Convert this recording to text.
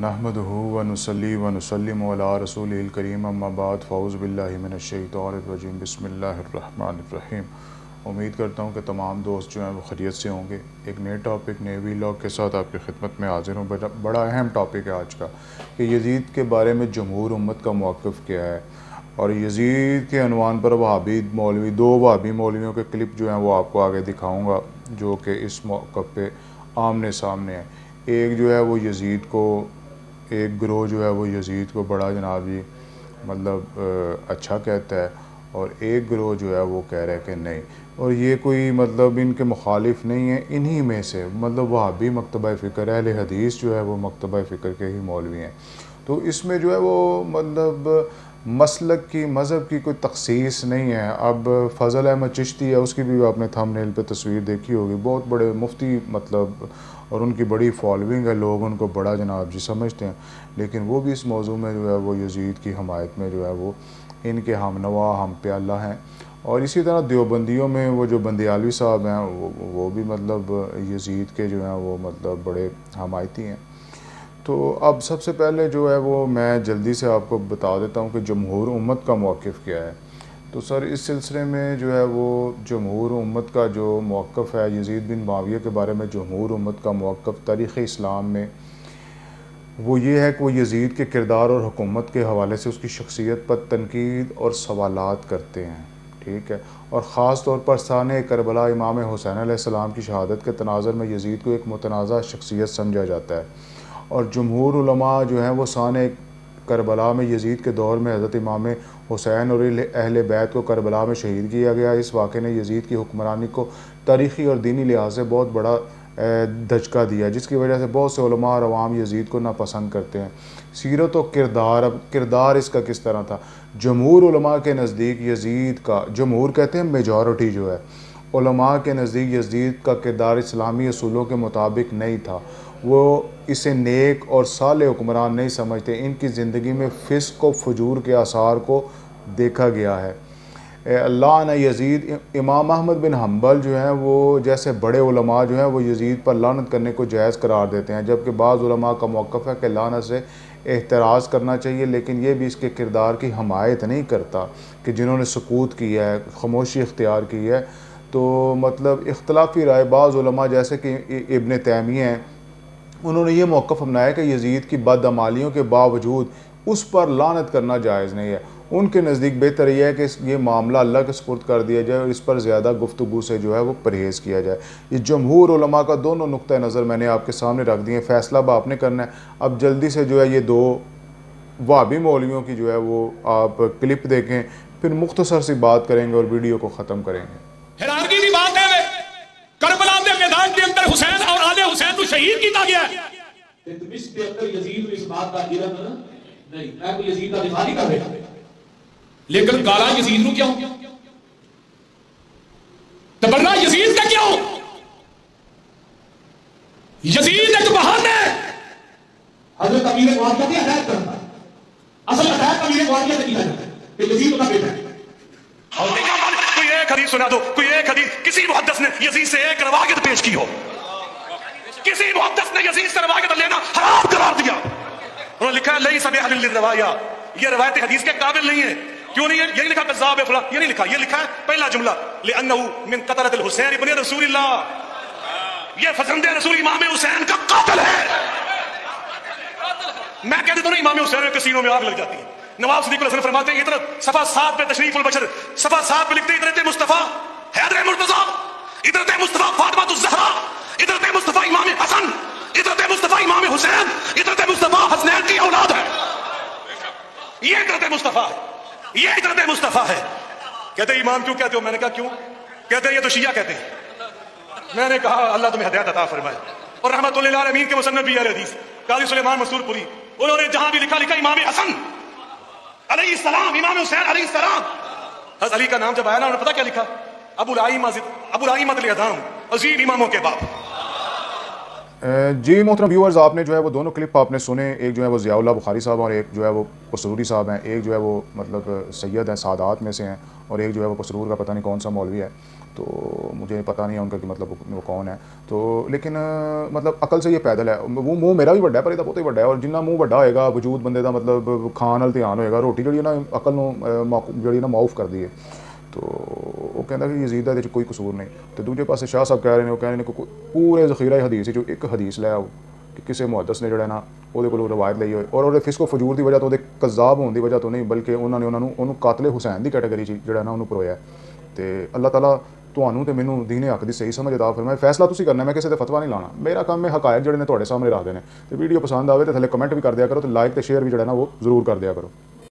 نحمد و نسلی و نسلم علی رسول الکریم، اما بعد فوز باللہ من الشیطان الرجیم، بسم اللہ الرحمن الرحیم۔ امید کرتا ہوں کہ تمام دوست جو ہیں وہ خیریت سے ہوں گے۔ ایک نئے ٹاپک نئے وی لاگ کے ساتھ آپ کی خدمت میں حاضر ہوں۔ بڑا بڑا اہم ٹاپک ہے آج کا کہ یزید کے بارے میں جمہور امت کا موقف کیا ہے۔ اور یزید کے عنوان پر وہابی مولوی، دو وہابی مولویوں کے کلپ جو ہیں وہ آپ کو آگے دکھاؤں گا، جو کہ اس موقع پہ آمنے سامنے ہیں۔ ایک جو ہے وہ یزید کو ایک گروہ جو ہے وہ یزید کو بڑا جناب جی مطلب اچھا کہتا ہے اور ایک گروہ جو ہے وہ کہہ رہا ہے کہ نہیں۔ اور یہ کوئی مطلب ان کے مخالف نہیں ہے، انہی میں سے مطلب وہابی مکتبہ فکر، اہل حدیث جو ہے وہ مکتبہ فکر کے ہی مولوی ہیں۔ تو اس میں جو ہے وہ مطلب مسلک کی، مذہب کی کوئی تخصیص نہیں ہے۔ اب فضل احمد چشتی ہے، اس کی بھی آپ نے تھم نیل پہ تصویر دیکھی ہوگی۔ بہت بڑے مفتی مطلب اور ان کی بڑی فالوئنگ ہے۔ لوگ ان کو بڑا جناب جی سمجھتے ہیں۔ لیکن وہ بھی اس موضوع میں جو ہے، وہ یزید کی حمایت میں جو ہے، وہ ان کے ہم نوا، ہم پیالہ ہیں۔ اور اسی طرح دیوبندیوں میں وہ جو بندیالوی صاحب ہیں، وہ وہ بھی مطلب یزید کے جو ہیں، وہ مطلب بڑے حمایتی ہیں۔ تو اب سب سے پہلے جو ہے وہ میں جلدی سے آپ کو بتا دیتا ہوں کہ جمہور امت کا موقف کیا ہے۔ تو سر، اس سلسلے میں جو ہے وہ جمہور امت کا جو موقف ہے، یزید بن معاویہ کے بارے میں جمہور امت کا موقف تاریخ اسلام میں، وہ یہ ہے کہ وہ یزید کے کردار اور حکومت کے حوالے سے اس کی شخصیت پر تنقید اور سوالات کرتے ہیں۔ ٹھیک ہے۔ اور خاص طور پر ثانِ کربلا امام حسین علیہ السلام کی شہادت کے تناظر میں یزید کو ایک متنازع شخصیت سمجھا جاتا ہے۔ اور جمہور علماء جو ہیں وہ ثانِ کربلا میں یزید کے دور میں حضرت امام حسین اور اہل بیت کو کربلا میں شہید کیا گیا۔ اس واقعے نے یزید کی حکمرانی کو تاریخی اور دینی لحاظ سے بہت بڑا دھچکا دیا، جس کی وجہ سے بہت سے علماء اور عوام یزید کو ناپسند کرتے ہیں۔ سیرت و کردار، اب کردار اس کا کس طرح تھا؟ جمہور علماء کے نزدیک یزید کا، جمہور کہتے ہیں میجورٹی جو ہے۔ علماء کے نزدیک یزید کا کردار اسلامی اصولوں کے مطابق نہیں تھا۔ وہ اسے نیک اور صالح حکمران نہیں سمجھتے۔ ان کی زندگی میں فسق و فجور کے آثار کو دیکھا گیا ہے۔ اللہ نے یزید، امام احمد بن حنبل جو ہیں، وہ جیسے بڑے علماء جو ہیں، وہ یزید پر لانت کرنے کو جائز قرار دیتے ہیں۔ جبکہ بعض علماء کا موقف ہے کہ لانت سے احتراز کرنا چاہیے، لیکن یہ بھی اس کے کردار کی حمایت نہیں کرتا کہ جنہوں نے سکوت کیا ہے، خاموشی اختیار کی ہے۔ تو مطلب اختلافی رائے بعض علماء جیسے کہ ابن تیمیہ ہیں، انہوں نے یہ موقف اپنایا کہ یزید کی بدعمالیوں کے باوجود اس پر لانت کرنا جائز نہیں ہے۔ ان کے نزدیک بہتر یہ ہے کہ یہ معاملہ اللہ کے سپرد کر دیا جائے اور اس پر زیادہ گفتگو سے جو ہے وہ پرہیز کیا جائے۔ یہ جمہور علماء کا دونوں نقطہ نظر میں نے آپ کے سامنے رکھ دیے فیصلہ اب آپ نے کرنا ہے۔ اب جلدی سے جو ہے یہ دو وابی مولویوں کی جو ہے وہ آپ کلپ دیکھیں، پھر مختصر سی بات کریں گے اور ویڈیو کو ختم کریں گے حیرانگی کی بات ہے کربلا کے میدان کے اندر حسین اور آل حسین کو شہید کیتا گیا ہے۔ دمشق کے اندر یزید اس بات کا علم نہیں میں کوئی یزید کا دفاع نہیں کر رہا۔ لیکن گالا یزید نو کیوں؟ تبرہ یزید کا کیوں؟ یزید ایک بہانے۔ حضرت امیر معاویہ کی ہدایت کرتا ہے اصل ہدایت امیر معاویہ سے کی جاتی ہے؟ کہ یزید کا بیٹا ہے۔ کوئی ایک حدیث سنا دو کوئی ایک حدیث کسی محدث نے یزید سے ایک روایت پیش کی ہو۔ کسی محدث نے یزید سے روایت لینا حرام قرار دیا۔ انہوں نے لکھا ہے، لئی سبی حل للروایہ یہ روایت حدیث کے قابل نہیں ہے۔ کیوں نہیں ہے؟ یہ لکھا قذاب فلاں، یہ نہیں لکھا، یہ لکھا ہے پہلا جملہ لانه من قطرۃ الحسین ابن رسول اللہ یہ فرزند رسول امام حسین کا قاتل ہے۔ میں کہہ دیتا ہوں امام حسین کے سینوں میں آگ لگ جاتی ہے۔ نواب صدیق اللہ فرماتے ہیں ادھر صفحہ سات پہ تشریف البشر، صفحہ سات پہ لکھتے ہیں ادھر مصطفیٰ، حیدر مرتضی ادھر مصطفیٰ فاطمہ الزہرا۔ ادھر مصطفیٰ امام حسن، ادھر مصطفیٰ امام حسین، ادھر مصطفیٰ حسنین کی اولاد ہے۔ یہ ادھر مصطفیٰ ہے۔ یہ ادھر مصطفیٰ ہے۔ کہتے ہیں، امام کیوں کہتے ہو؟ میں نے کہا، کیوں؟ کہتے ہیں، یہ تو شیعہ کہتے ہیں۔ میں نے کہا، اللہ تمہیں ہدایت عطا فرمائے۔ اور رحمت اللہ عالمین کے مصنف بھی ہے حدیث۔ قاضی سلیمان مسور پوری۔ انہوں نے جہاں بھی لکھا لکھا امام حسن۔ علیہ السلام، امام حسین علیہ السلام۔ حضرت علی کا نام جب آیا نا، انہوں نے پتا کیا لکھا؟ ابو العیم ابو العیم الاعظام عظیم اماموں کے باپ۔ جی محترم ویورز آپ نے جو ہے وہ دونوں کلپ آپ نے سنے، ایک جو ہے وہ ضیاء اللہ بخاری صاحب اور ایک جو ہے وہ پسروری صاحب ہیں، ایک جو ہے وہ مطلب سید ہیں، سادات میں سے ہیں اور ایک جو ہے وہ پسرور کا پتہ نہیں کون سا مولوی ہے، تو مجھے پتہ نہیں ہے ان کا کہ مطلب وہ کون ہے، تو لیکن مطلب عقل سے یہ پیدل ہے، وہ منہ میرا بھی وڈا ہے پر یہ بہت ہی بڑا ہے اور جنہ منہ بڑا ہوئے گا، وجود بندے دا مطلب کھان ال ہوئے گا، روٹی جڑی ہے نا، عقل نو جڑی نا معاف کر دیے ਤੋ ਉਹ ਕਹਿੰਦਾ ਕਿ ਯਜ਼ੀਦ ਦਾ ਇਹਦੇ 'ਚ ਕੋਈ ਕਸੂਰ ਨਹੀਂ। ਤੇ ਦੂਜੇ ਪਾਸੇ ਸ਼ਾਹ ਸਾਹਿਬ ਕਹਿ ਰਹੇ ਨੇ, ਉਹ ਕਹਿ ਰਹੇ ਨੇ ਕਿ ਪੂਰੇ ਜ਼ਖੀਰਾ ਹਦੀਸ ਜੋ ਇੱਕ ਹਦੀਸ ਲੈ ਆਓ ਕਿ ਕਿਸੇ ਮੁਹੱਦਸ ਨੇ ਜਿਹੜਾ ਨਾ ਉਹਦੇ ਕੋਲੋਂ ਰਵਾਇਤ ਲਈ ਹੋਏ। ਔਰ ਉਹਦੇ ਫਿਸਕੋ ਫਜੂਰ ਦੀ ਵਜ੍ਹਾ ਤੋਂ ਉਹਦੇ ਕਜ਼ਾਬ ਹੋਣ ਦੀ ਵਜ੍ਹਾ ਤੋਂ ਨਹੀਂ, ਬਲਕਿ ਉਹਨਾਂ ਨੇ ਉਹਨਾਂ ਨੂੰ, ਉਹਨੂੰ ਕਾਤਲੇ ਹੁਸੈਨ ਦੀ ਕੈਟਾਗਰੀ 'ਚ ਜਿਹੜਾ ਨਾ ਉਹਨੂੰ ਪਰੋਇਆ। ਤੇ ਅੱਲਾਹ ਤਾਲਾ ਤੁਹਾਨੂੰ ਤੇ ਮੈਨੂੰ ਦੀਨੇ ਹੱਕ ਦੀ ਸਹੀ ਸਮਝ ਅਤਾ ਫਰਮਾਏ। ਫੈਸਲਾ ਤੁਸੀਂ ਕਰਨਾ, ਮੈਂ ਕਿਸੇ ਤੇ ਫਤਵਾ ਨਹੀਂ ਲਾਣਾ ਮੇਰਾ ਕੰਮ ਹੈ ਹਕਾਇਕ ਜਿਹੜੇ ਨੇ ਤੁਹਾਡੇ ਸਾਹਮਣੇ ਰੱਖਦੇ ਨੇ ਤੇ ਵੀਡੀਓ ਪਸੰਦ ਆਵੇ ਤੇ ਥੱਲੇ ਕਮੈਂਟ ਵੀ ਕਰ ਦਿਆ ਕਰੋ ਤੇ ਲਾਈਕ ਤੇ ਸ਼ੇਅਰ ਵੀ ਜਿਹੜਾ ਨਾ ਉਹ ਜ਼ਰੂਰ ਕਰ ਦਿਆ ਕਰੋ।